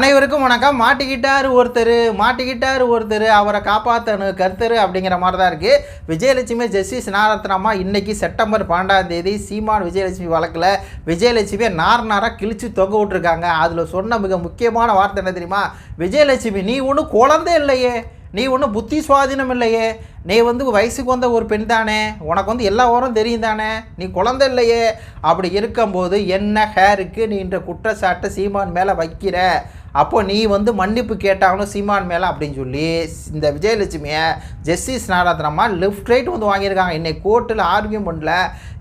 அனைவருக்கும் வணக்கம். மாட்டிக்கிட்டார் ஒருத்தர் மாட்டிக்கிட்டார் ஒருத்தர் அவரை காப்பாற்றணும் கருத்தர் அப்படிங்கிற மாதிரி தான் இருக்குது விஜயலட்சுமி ஜஸ்டிஸ் நாரத்னமா இன்றைக்கி செப்டம்பர் பன்னெண்டாம் தேதி சீமான் விஜயலட்சுமி வழக்கில் விஜயலட்சுமியை நார் நாராக கிழிச்சு தொங்க விட்டுருக்காங்க. அதில் சொன்ன மிக முக்கியமான வார்த்தை என்ன தெரியுமா? விஜயலட்சுமி நீ ஒன்றும் குழந்தை இல்லையே. நீ ஒன்றும் புத்தி சுவாதீனம் இல்லையே. நீ வந்து வயசுக்கு வந்த ஒரு பெண் தானே. உனக்கு வந்து எல்லா ஓரம் தெரியும் தானே. நீ குழந்தை இல்லையே. அப்படி இருக்கும்போது என்ன ஹேருக்கு நீ இந்த குற்றச்சாட்டை சீமான் மேலே வைக்கிற? அப்போ நீ வந்து மன்னிப்பு கேட்டாகணும் சீமான் மேலே அப்படின்னு சொல்லி இந்த விஜயலட்சுமியை ஜஸ்டிஸ் நாராயணமா லெஃப்ட் ரைட் வந்து வாங்கியிருக்காங்க. இன்னைக்கு கோர்ட்டில் ஆர்கியூமெண்ட்டில்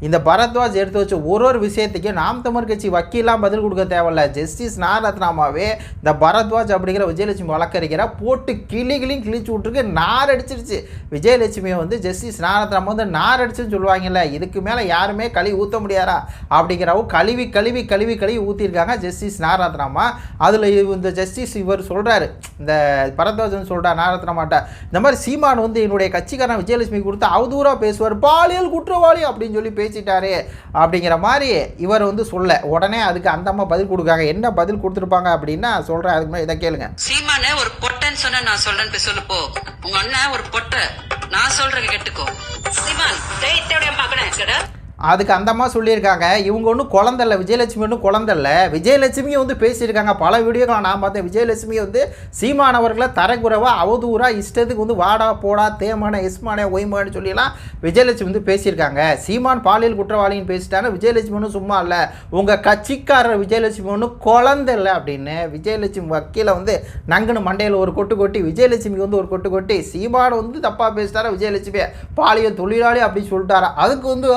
இந்த பரத்வாஜ் எடுத்து வச்ச ஒரு ஒரு விஷயத்துக்கும் நாம் தமிழ் கட்சி வக்கீலாம் பதில் கொடுக்க தேவையில்ல. ஜஸ்டிஸ் நாராத்னாமாவே இந்த பரத்வாஜ் அப்படிங்கிற விஜயலட்சுமி வழக்கறிஞரை போட்டு கிளி கிளியும் கிழிச்சு விட்ருக்கு நார் அடிச்சிருச்சு. விஜயலட்சுமியை வந்து ஜஸ்டிஸ் நாராத்னாமா வந்து நார் அடிச்சுன்னு சொல்லுவாங்கல்ல. இதுக்கு மேலே யாருமே கழுவி ஊற்ற முடியாதா? அப்படிங்கிறவும் கழுவி கழுவி கழுவி கழுவி ஊற்றிருக்காங்க ஜஸ்டிஸ் நாராத்னாமா அதில் இந்த ஜஸ்டிஸ் இவர் சொல்கிறாரு இந்த பரத்வாஜன் சொல்கிறார் நாரத்னமாட்ட இந்த மாதிரி சீமான் வந்து என்னுடைய கட்சிக்காரன் விஜயலட்சுமி கொடுத்து அவதூறாக பேசுவார். பாலியல் குற்றவாளி அப்படின்னு சொல்லி பேசிட்டாரு அப்படிங்கிற மாதிரி இவர் வந்து சொல்ல. உடனே அதுக்கு அந்த அம்மா பதில் கொடுக்காங்க. என்ன பதில் கொடுத்துருப்பாங்க அப்படின்னா சொல்கிறேன் அதுக்கு மாதிரி இதை கேளுங்க. சீமான ஒரு பொட்டன்னு சொன்ன நான் சொல்கிறேன்னு சொல்லப்போ. சொல்லு உங்க அண்ணன் ஒரு பொட்டை. நான் சொல்கிறேன் கேட்டுக்கோ. சீமான் அதுக்கு அந்த அம்மா சொல்லியிருக்காங்க இவங்க ஒன்றும் குழந்தைல்ல விஜயலட்சுமி ஒன்றும் குழந்தைல்ல விஜயலட்சுமியும் வந்து பேசியிருக்காங்க பல வீடியோக்களை நான் பார்த்தேன். விஜயலட்சுமி வந்து சீமானவர்களை தரக்குறவாக அவதூறாக இஷ்டத்துக்கு வந்து வாடா போடா தேமான எஸ்மானே ஒய்மானு சொல்லிலாம் விஜயலட்சுமி வந்து பேசியிருக்காங்க. சீமான் பாலியல் குற்றவாளின்னு பேசிட்டாங்க விஜயலட்சுமி ஒன்றும் சும்மா இல்லை. உங்கள் கட்சிக்காரர் விஜயலட்சுமி ஒன்றும் குழந்தை இல்லை அப்படின்னு விஜயலட்சுமி வக்கீலை வந்து நங்குன்னு மண்டையில் ஒரு கொட்டு கொட்டி விஜயலட்சுமிக்கு வந்து ஒரு கொட்டு கொட்டி சீமான் வந்து தப்பாக பேசிட்டாரா விஜயலட்சுமி பாலியல் தொழிலாளி அப்படின்னு சொல்லிட்டாரா. அதுக்கு வந்து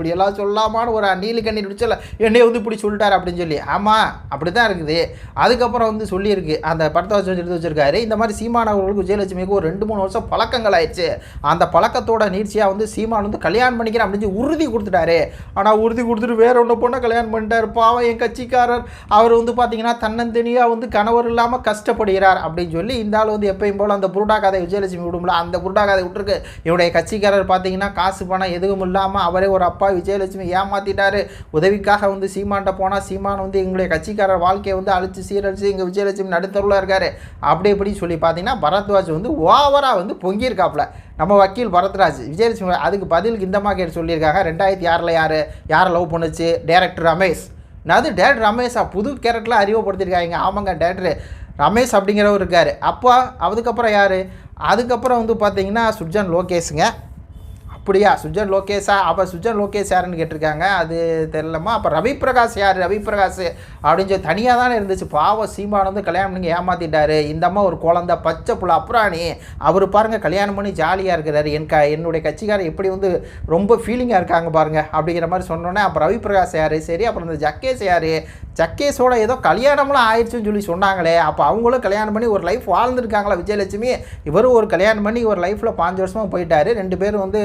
இப்படியெல்லாம் சொல்லாமான்னு ஒரு நீலி கண்ணீர் பிடிச்சல என்னைய வந்து இப்படி சொல்லிட்டாரு அப்படின்னு சொல்லி. ஆமாம் அப்படி தான் இருக்குது. அதுக்கப்புறம் வந்து சொல்லியிருக்கு அந்த படத்தை வச்சு எடுத்து வச்சிருக்காரு. இந்த மாதிரி சீமான் அவர்களுக்கு விஜயலட்சுமிக்கு ஒரு ரெண்டு மூணு வருஷம் பழக்கங்கள் ஆயிடுச்சு. அந்த பழக்கத்தோட நீட்சியாக வந்து சீமான் வந்து கல்யாணம் பண்ணிக்கிறேன் அப்படின்னு சொல்லி உறுதி கொடுத்துட்டாரு. ஆனால் உறுதி கொடுத்துட்டு வேற ஒன்று பொண்ணை கல்யாணம் பண்ணிட்டார். பாவம் என் கட்சிக்காரர். அவர் வந்து பார்த்தீங்கன்னா தன்னந்தனியாக வந்து கணவர் இல்லாமல் கஷ்டப்படுகிறார் அப்படின்னு சொல்லி இந்த ஆள் வந்து எப்பயும் போல் அந்த புருடா கதை விஜயலட்சுமி விடும்ல அந்த புருடா கதை விட்டுருக்கு. இவருடைய கட்சிக்காரர் பார்த்தீங்கன்னா காசு பணம் எதுவும் இல்லாமல் அவரே ஒரு அப்பா விஜயலட்சுமி ஏமாற்றிட்டாரு உதவிக்காக வந்து சீமான்ட்ட போனால் சீமான் வந்து எங்களுடைய கட்சிக்காரர் வாழ்க்கையை வந்து அழிச்சு சீரழிச்சு எங்கள் விஜயலட்சுமி நடுத்தருவில் இருக்காரு. அப்படி இப்படி சொல்லி பார்த்தீங்கன்னா பரத்வாஜ் வந்து ஓவராக வந்து பொங்கியிருக்காப்புல. நம்ம வக்கீல் பரத்ராஜ் விஜயலட்சுமி அதுக்கு பதிலுக்கு இந்த மாதிரி சொல்லியிருக்காங்க. ரெண்டாயிரத்தி ஆறில் யார்? யாரை லவ் பண்ணுச்சு? டேரக்டர் ரமேஷ். அது டேரக்டர் ரமேஷா புது கேரக்டரில் அறிமுகப்படுத்தியிருக்காங்க. ஆமாங்க டேரக்டர். ரமேஷ் அப்படிங்கிறவர் இருக்கார். அப்போ அதுக்கப்புறம் யார்? அதுக்கப்புறம் வந்து பார்த்தீங்கன்னா சுர்ஜன் லோகேஷுங்க. அப்படியா? சுஜன் லோகேஷா? அப்போ சுஜன் லோகேஷ் யாருன்னு கேட்டிருக்காங்க. அது தெரியலமா அப்போ ரவி பிரகாஷ் யார்? ரவி பிரகாஷ் அப்படின்னு சொல்லி தனியாக தானே இருந்துச்சு. பாவம் சீமான் வந்து கல்யாணம் பண்ணி ஏமாத்திட்டாரு. இந்த அம்மா ஒரு குழந்த பச்சை புள்ள அப்புறாணி. அவர் பாருங்கள் கல்யாணம் பண்ணி ஜாலியாக இருக்கிறாரு. என் க என்னுடைய கட்சிக்காரர் எப்படி வந்து ரொம்ப ஃபீலிங்காக இருக்காங்க பாருங்கள் அப்படிங்கிற மாதிரி சொன்னோன்னே அப்போ ரவி பிரகாஷ் யார்? சரி அப்புறம் இந்த ஜக்கேஷ் யார்? சக்கேஸோட ஏதோ கல்யாணம்லாம் ஆயிடுச்சுன்னு சொல்லி சொன்னாங்களே அப்போ அவங்களும் கல்யாணம் பண்ணி ஒரு லைஃப் வாழ்ந்துருக்காங்களா விஜயலட்சுமி? இவரும் ஒரு கல்யாணம் பண்ணி ஒரு லைஃப்பில் பாஞ்சு வருஷமாக போயிட்டார். ரெண்டு பேரும் வந்து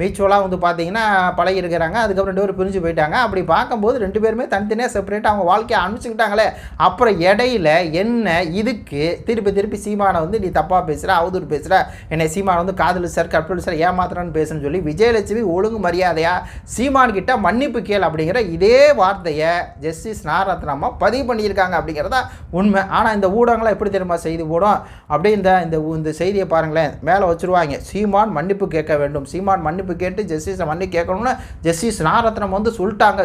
மியூச்சுவலாக வந்து பார்த்தீங்கன்னா பழகி இருக்கிறாங்க அதுக்கப்புறம் ரெண்டு பேரும் பிரிஞ்சு போயிட்டாங்க. அப்படி பார்க்கும்போது ரெண்டு பேருமே தனித்தனியாக செப்பரேட்டாக அவங்க வாழ்க்கையை அனுப்பிச்சுக்கிட்டாங்களே. அப்புறம் இடையில என்ன இதுக்கு திருப்பி திருப்பி சீமானை வந்து நீ தப்பாக பேசுகிற அவதூறு பேசுகிற என்னை சீமானை வந்து காதல் சார் கற்பல் சார் ஏமாத்துறான்னு பேசுன்னு சொல்லி விஜயலட்சுமி ஒழுங்கு மரியாதையாக சீமான்கிட்ட மன்னிப்பு கேள் அப்படிங்கிற இதே வார்த்தையை ஜஸ்டிஸ் நாரத்னமா பதிவு பண்ணியிருக்காங்க அப்படிங்கிறதா உண்மை. ஆனால் இந்த ஊடகங்களாம் எப்படி தெரியுமா செய்தி போடும் அப்படியே இந்த இந்த இந்த செய்தியை பாருங்களேன். மேலே வச்சுருவாங்க. சீமான் மன்னிப்பு கேட்க வேண்டும். சீமான் மன்னிப்பு கேட்டு ஜஸ்டிஸை மன்னிப்பு கேட்கணும்னு ஜஸ்டிஸ் நாரத்னம் வந்து சொல்லிட்டாங்க.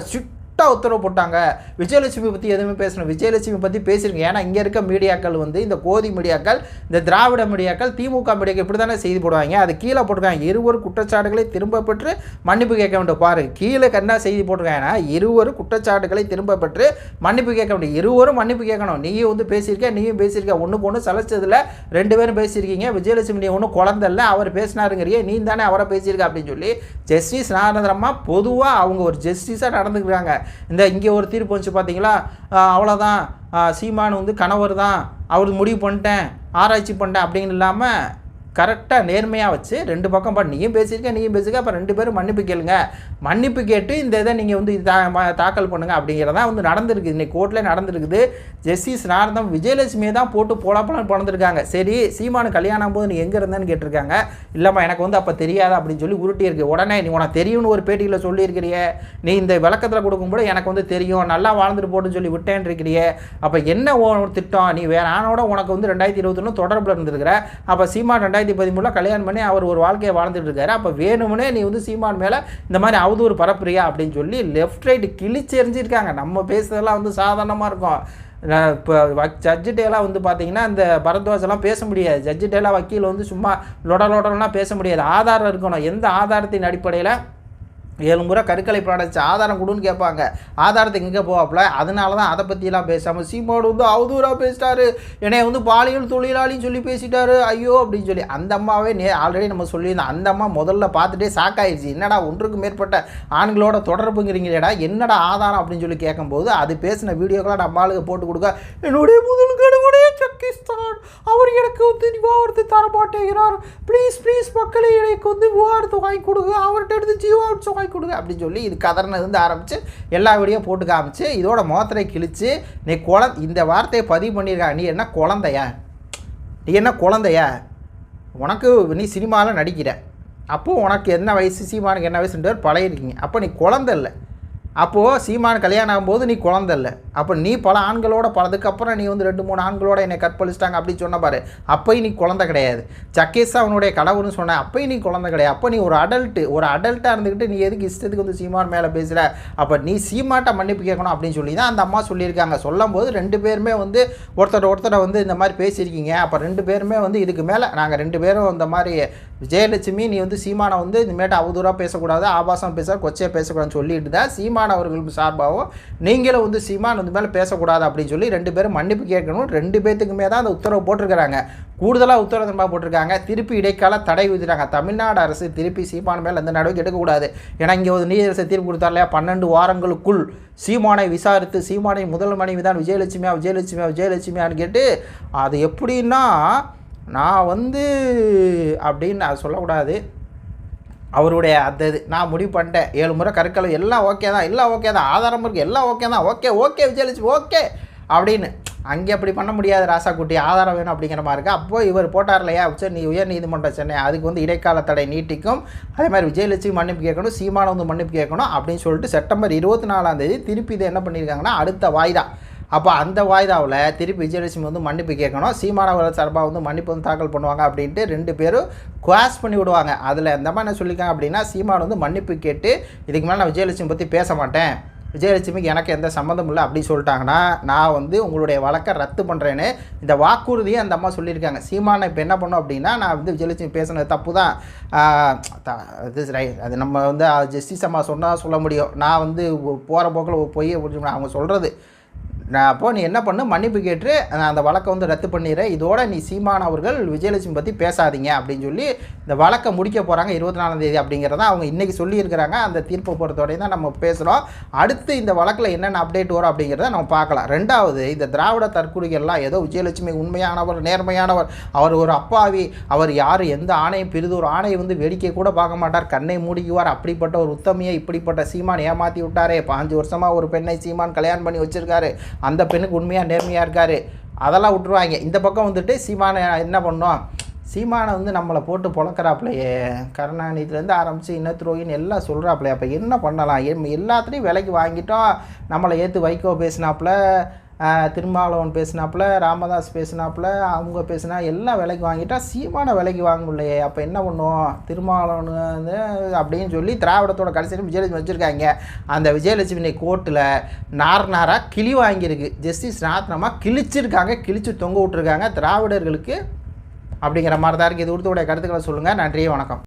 ஸ்ட்ரிக்டாக உத்தரவு போட்டாங்க. விஜயலட்சுமி பற்றி எதுவுமே பேசணும். விஜயலட்சுமி பற்றி பேசிருங்க. ஏன்னா இங்கே இருக்க மீடியாக்கள் வந்து இந்த கோதி மீடியாக்கள் இந்த திராவிட மீடியாக்கள் திமுக மீடியாக்கள் இப்படி தானே செய்தி போடுவாங்க. அது கீழே போட்டிருக்காங்க. இருவர் குற்றச்சாட்டுகளை திரும்ப பெற்று மன்னிப்பு கேட்க வேண்டும். பாரு கீழே கண்ணா செய்தி போட்டிருக்காங்கன்னா இருவர் குற்றச்சாட்டுகளை திரும்ப பெற்று மன்னிப்பு கேட்க வேண்டும். இருவரும் மன்னிப்பு கேட்கணும். நீயும் வந்து பேசியிருக்க நீயும் பேசியிருக்க. ஒன்றுக்கு ஒன்று சலைச்சதில் ரெண்டு பேரும் பேசியிருக்கீங்க. விஜயலட்சுமி நீ ஒன்றும் குழந்தைல்ல அவர் பேசினாருங்கிறியே நீ தானே அவரை பேசியிருக்க அப்படின்னு சொல்லி ஜஸ்டிஸ் நாரந்திரமா பொதுவாக அவங்க ஒரு ஜஸ்டிஸாக நடந்துக்கிறாங்க. இந்த இங்கே ஒரு தீர்ப்பு வந்துச்சு பார்த்தீங்களா? அவ்வளோதான் சீமான் வந்து கணவர் தான். அவர் முடிவு பண்ணிட்டேன். ஆராய்ச்சி பண்ணிட்டேன் அப்படின்னு இல்லாமல் கரெக்டாக நேர்மையாக வச்சு ரெண்டு பக்கம் பா நீயும் பேசியிருக்க நீயும் பேசியிருக்க அப்போ ரெண்டு பேரும் மன்னிப்பு கேளுங்க. மன்னிப்பு கேட்டு இந்த இதை நீங்கள் வந்து தா தாக்கல் பண்ணுங்கள் அப்படிங்கிறதா வந்து நடந்திருக்கு. இன்னைக்கு கோர்ட்டில் நடந்திருக்குது. ஜஸ்டிஸ் நாரதம் விஜயலட்சுமியை தான் போட்டு போலாப்பலாம் பிறந்திருக்காங்க. சரி சீமானு கல்யாணம் போது நீ எங்கே இருந்தேன்னு கேட்டிருக்காங்க. இல்லைம்மா எனக்கு வந்து அப்போ தெரியாது அப்படின்னு சொல்லி உருட்டியிருக்கு உடனே நீ உனக்கு தெரியும்னு ஒரு பேட்டியில் சொல்லியிருக்கிறியே. நீ இந்த விளக்கத்தில் கொடுக்கும்போது எனக்கு வந்து தெரியும். நல்லா வாழ்ந்துட்டு போட்டுன்னு சொல்லி விட்டேன் இருக்கிறியே அப்போ என்ன திட்டம்? நீ வேற ஆனோட உனக்கு வந்து ரெண்டாயிரத்தி இருபத்தொன்று தொடர்பில் இருந்திருக்கிற. அப்போ சீமான் ரெண்டாயிரத்தி பதிமூணில் கல்யாணம் பண்ணி அவர் ஒரு வாழ்க்கையை வாழ்ந்துட்டு இருக்காரு. அப்போ வேணும்னே நீ வந்து சீமான் மேலே இந்த மாதிரி அவதூறு பரப்புறியா அப்படின்னு சொல்லி லெஃப்ட் ரைட்டு கிழிச்செறிஞ்சிருக்காங்க நம்ம பேசுறதெல்லாம் வந்து சாதாரணமாக இருக்கும். இப்போ ஜட்ஜிட்டேலாம் வந்து பார்த்தீங்கன்னா இந்த பரத்வாஜெல்லாம் பேச முடியாது. ஜட்ஜிட்டேலாம் வக்கீல் வந்து சும்மா லொட லொடலாம் பேச முடியாது. ஆதாரம் இருக்கணும். எந்த ஆதாரத்தின் அடிப்படையில் ஏழு முறை கருக்கலை ப்ராடக்ட்ஸ் ஆதாரம் கொடுன்னு கேட்பாங்க. ஆதாரத்துக்கு எங்கே போவாப்புல? அதனால தான் அதை பற்றிலாம் பேசாமல் சீமோடு வந்து அவதூறாக பேசிட்டாரு. என்னை வந்து பாலியல் தொழிலாளின்னு சொல்லி பேசிட்டாரு. ஐயோ அப்படின்னு சொல்லி அந்த அம்மாவே நே ஆல்ரெடி நம்ம சொல்லியிருந்தோம். அந்த அம்மா முதல்ல பார்த்துட்டே சாக்காயிடுச்சு என்னடா ஒன்றுக்கு மேற்பட்ட ஆண்களோட தொடர்புங்கிறீங்களேடா என்னடா ஆதாரம் அப்படின்னு சொல்லி கேட்கும்போது அது பேசின வீடியோக்கெல்லாம் நம்ம ஆளுக்கு போட்டு கொடுக்க என்னுடைய முதல் கடவுள் சக்கிஸ்தான் அவர் எனக்கு வந்து நிவாரணத்தை தர மாட்டேங்கிறார் ப்ளீஸ் ப்ளீஸ் மக்களே எனக்கு வந்து விவாதத்தை வாங்கி கொடுங்க. அவர்கிட்ட எடுத்து ஜீவாம்சம் வாங்கி கொடுங்க. அப்படின்னு சொல்லி இது கதறினது இருந்து ஆரம்பித்து எல்லா வீடியோ போட்டு காமிச்சு இதோட மோத்திரை கிழிச்சு நீ குழ இந்த வார்த்தையை பதிவு பண்ணியிருக்கா நீ என்ன குழந்தையா? நீ என்ன குழந்தையா? உனக்கு நீ சினிமாவில் நடிக்கிற. அப்போது உனக்கு என்ன வயசு? சீமானுக்கு என்ன வயசுன்றது பழகிருக்கீங்க. அப்போ நீ குழந்தை இல்லை. அப்போது சீமான் கல்யாணம் ஆகும்போது நீ குழந்த இல்லை. அப்போ நீ பல ஆண்களோட பலதுக்கப்புறம் நீ வந்து ரெண்டு மூணு ஆண்களோட என்னை கற்பழிச்சிட்டாங்க அப்படின்னு சொன்ன பாரு. அப்போயும் நீ குழந்தை கிடையாது. சக்கேஸ் அவனுடைய கடவுள்னு சொன்ன அப்போயும் நீ குழந்தை கிடையாது. அப்போ நீ ஒரு அடல்ட்டு ஒரு அடல்ட்டாக இருந்துக்கிட்டு நீ எதுக்கு இஷ்டத்துக்கு வந்து சீமான் மேலே பேசுகிற அப்போ நீ சீமாட்ட மன்னிப்பு கேட்கணும் அப்படின்னு சொல்லி தான் அந்த அம்மா சொல்லியிருக்காங்க. சொல்லும் போது ரெண்டு பேருமே வந்து ஒருத்தர் ஒருத்தரை வந்து இந்த மாதிரி பேசியிருக்கீங்க. அப்போ ரெண்டு பேருமே வந்து இதுக்கு மேலே நாங்கள் ரெண்டு பேரும் இந்த மாதிரி விஜயலட்சுமி நீ வந்து சீமானை வந்து இனிமேட்டு அவதூறாக பேசக்கூடாது ஆபாசம் பேச கொச்சையாக பேசக்கூடாதுன்னு சொல்லிட்டு தான் சீமான அவர்களுக்கு சார்பாகவும் நீங்களும் வந்து சீமான் வந்து மேலே பேசக்கூடாது அப்படின்னு சொல்லி ரெண்டு பேரும் மன்னிப்பு கேட்கணும். ரெண்டு பேர்த்துக்குமே தான் அந்த உத்தரவு போட்டிருக்கிறாங்க. கூடுதலாக உத்தரவு போட்டிருக்காங்க. திருப்பி இடைக்கால தடை விதிக்கிறாங்க. தமிழ்நாடு அரசு திருப்பி சீமான் மேலே எந்த நடவடிக்கை எடுக்கக்கூடாது. ஏன்னா இங்கே ஒரு நீதியரசு தீர்ப்பு கொடுத்தார் இல்லையா? பன்னெண்டு வாரங்களுக்குள் சீமானை விசாரித்து சீமானை முதல் மனைவி தான் விஜயலட்சுமியா விஜயலட்சுமியா விஜயலட்சுமியான்னு கேட்டு அது எப்படின்னா நான் வந்து அப்படின்னு அது சொல்லக்கூடாது. அவருடைய அந்த இது நான் முடிவு பண்ணிட்டேன். ஏழு முறை கற்களை எல்லாம் ஓகே தான் எல்லாம் ஓகே தான் ஆதாரம் இருக்குது எல்லாம் ஓகே தான் ஓகே ஓகே விஜயலட்சுமி ஓகே அப்படின்னு. அங்கே அப்படி பண்ண முடியாது ராசாக்குட்டி ஆதாரம் வேணும் அப்படிங்கிற மாதிரி இருக்குது அப்போது இவர் போட்டார் இல்லையா? உச்ச நீ உயர் நீதிமன்றம் சென்னை அதுக்கு வந்து இடைக்கால தடை நீட்டிக்கும். அதே மாதிரி விஜயலட்சுமி மன்னிப்பு கேட்கணும் சீமானம் வந்து மன்னிப்பு கேட்கணும் அப்படின்னு சொல்லிட்டு செப்டம்பர் இருபத்தி நாலாம் தேதி திருப்பி இதை என்ன பண்ணியிருக்காங்கன்னா அடுத்த வாய்தா. அப்போ அந்த வாய்தாவில் திருப்பி விஜயலட்சுமி வந்து மன்னிப்பு கேட்கணும். சீமானவர் சார்பாக வந்து மன்னிப்பு வந்து தாக்கல் பண்ணுவாங்க அப்படின்ட்டு ரெண்டு பேரும் குவாஸ் பண்ணி விடுவாங்க. அதில் இந்த மாதிரி என்ன சொல்லியிருக்காங்க அப்படின்னா சீமான் வந்து மன்னிப்பு கேட்டு இதுக்கு மேலே நான் விஜயலட்சுமி பற்றி பேச மாட்டேன். விஜயலட்சுமிக்கு எனக்கு எந்த சம்மந்தம் இல்லை அப்படின்னு சொல்லிட்டாங்கன்னா நான் வந்து உங்களுடைய வழக்கை ரத்து பண்ணுறேன்னு இந்த வாக்குறுதியை அந்த அம்மா சொல்லியிருக்காங்க. சீமானை இப்போ என்ன பண்ணும் அப்படின்னா நான் வந்து விஜயலட்சுமி பேசினது தப்பு தான் இது ரைட் அது நம்ம வந்து ஜஸ்டிஸ் அம்மா சொன்னால் சொல்ல முடியும். நான் வந்து போகிற போக்கில் போய் அவங்க சொல்கிறது நான் அப்போது நீ என்ன பண்ணு? மன்னிப்பு கேட்டு நான் அந்த வழக்கை வந்து ரத்து பண்ணிடுறேன். இதோட நீ சீமான் அவர்கள் விஜயலட்சுமி பற்றி பேசாதீங்க அப்படின்னு சொல்லி இந்த வழக்கை முடிக்க போகிறாங்க இருபத்தி நாலாம் தேதி அப்படிங்கிறத அவங்க இன்றைக்கி சொல்லியிருக்கிறாங்க. அந்த தீர்ப்பை பொறுத்தவரையும் தான் நம்ம பேசுகிறோம் அடுத்து இந்த வழக்கில் என்னென்ன அப்டேட் வரும் அப்படிங்கிறத நம்ம பார்க்கலாம். ரெண்டாவது இந்த திராவிட தற்கொலைகள்லாம் ஏதோ விஜயலட்சுமி உண்மையானவர் நேர்மையானவர். அவர் ஒரு அப்பாவி. அவர் யார்? எந்த ஆணையும் பெரிது ஒரு ஆணையை வந்து வேடிக்கை கூட பார்க்க மாட்டார். கண்ணை மூடிக்குவார். அப்படிப்பட்ட ஒரு உத்தமையை இப்படிப்பட்ட சீமான் ஏமாற்றி விட்டாரே. பாஞ்சு வருஷமாக ஒரு பெண்ணை சீமான் கல்யாணம் பண்ணி வச்சுருக்காரு. அந்த பெண்ணுக்கு உண்மையாக நேர்மையாக இருக்காரு. அதெல்லாம் விட்டுருவாங்க. இந்த பக்கம் வந்துட்டு சீமானை என்ன பண்ணோம்? சீமானை வந்து நம்மளை போட்டு பொழக்கிறாப்புலையே கருணாநிதிலேருந்து ஆரம்பித்து இனத்துரோகின்னு எல்லாம் சொல்கிறாப்புலையே அப்போ என்ன பண்ணலாம்? எல்லாத்துலேயும் விலைக்கு வாங்கிட்டோம். நம்மளை ஏற்று வைகோ பேசினாப்புல திருமாவளவன் பேசினாப்புல ராமதாஸ் பேசினாப்புல அவங்க பேசினா எல்லாம் விலைக்கு வாங்கிட்டா சீமான விலைக்கு வாங்க அப்போ என்ன பண்ணுவோம்? திருமாவளவன் வந்து அப்படின்னு சொல்லி திராவிடத்தோட கடைசியில் விஜயலட்சுமி வச்சுருக்காங்க. அந்த விஜயலட்சுமி கோர்ட்டில் நார் நாராக கிளி வாங்கியிருக்கு. ஜஸ்டிஸ் நாத்னமாக கிழிச்சிருக்காங்க கிழிச்சு தொங்க விட்டுருக்காங்க. திராவிடர்களுக்கு அப்படிங்கிற மாதிரி தான் இருக்குது இது உடுத்தோடைய கருத்துக்களை சொல்லுங்கள் நன்றி வணக்கம்.